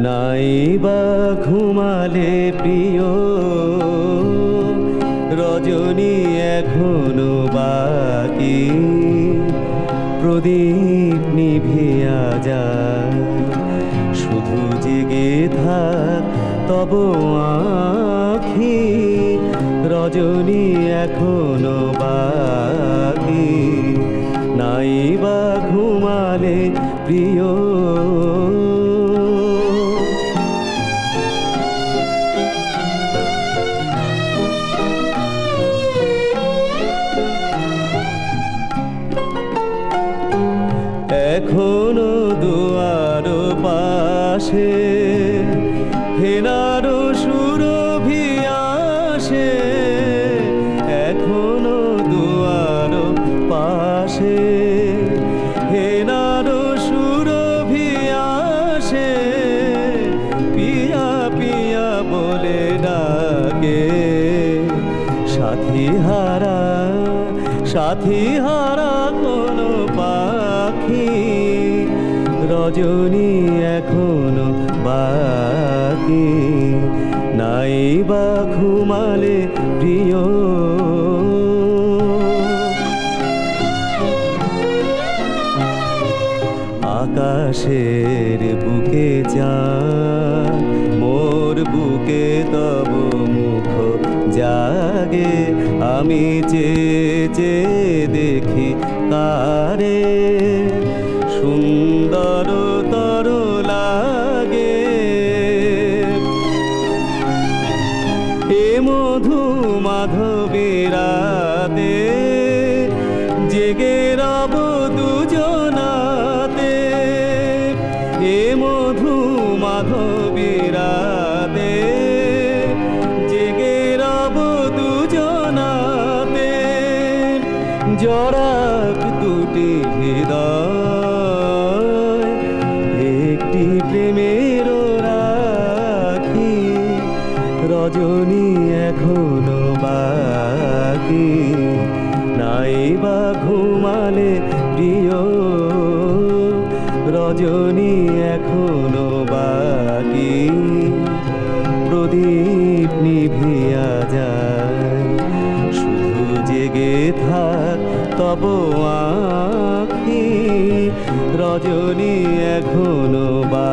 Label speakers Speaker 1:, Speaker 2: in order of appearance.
Speaker 1: নাই বা ঘুমালে প্রিয়। রজনী এখনও বাকি। প্রদীপ নিভিয়া যায়। শুধু জেগে থাক তব আখি। রজনী এখনও বাকি। নাই বা ঘুমালে প্রিয়। পাশে হেনারো সুরভি আসে। এখনও দুয়ার পাশে। হেনারো সুরভি আসে। পিয়া পিয়া বলে ডাকে। সাথী হারা সাথী হারা রজনী এখনও বাকি। নাই বা ঘুমালে প্রিয়। আকাশের বুকে যা, মোর বুকে তব মুখ জাগে। আমি চেয়ে চেয়ে দেখি কারে। মধু মাধবীরাতে জেগে রব দুজনাতে। হে মধু মাধবীরাতে জেগে রব দুজনাতে। জরাক দুটি হৃদয়, একটি প্রেমের রাখি। রজনী এখনও বাকি। নাই বা ঘুমালে প্রিয়, রজনী এখনও বাকি। প্রদীপ নিভিয়া যায়, শুধু জেগে থাক তব আখি। রজনী এখনও বা